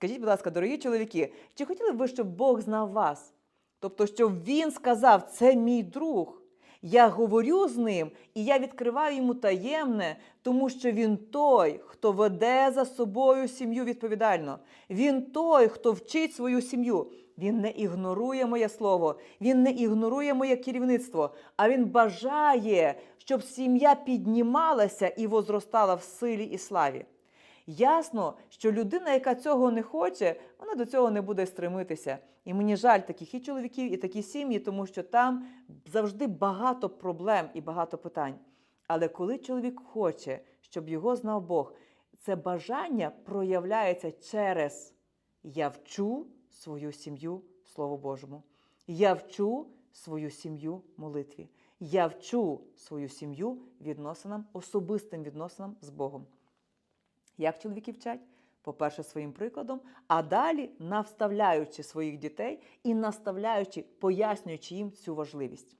Скажіть, будь ласка, дорогі чоловіки, чи хотіли б ви, щоб Бог знав вас? Тобто, щоб він сказав, це мій друг. Я говорю з ним, і я відкриваю йому таємне, тому що він той, хто веде за собою сім'ю відповідально. Він той, хто вчить свою сім'ю. Він не ігнорує моє слово, він не ігнорує моє керівництво, а він бажає, щоб сім'я піднімалася і возростала в силі і славі. Ясно, що людина, яка цього не хоче, вона до цього не буде стремитися. І мені жаль таких і чоловіків, і такі сім'ї, тому що там завжди багато проблем і багато питань. Але коли чоловік хоче, щоб його знав Бог, це бажання проявляється через я вчу свою сім'ю Слову Божому. Я вчу свою сім'ю молитві. Я вчу свою сім'ю відносинам, особистим відносинам з Богом. Як чоловіки вчать? По-перше, своїм прикладом, а далі навставляючи своїх дітей і наставляючи, пояснюючи їм цю важливість.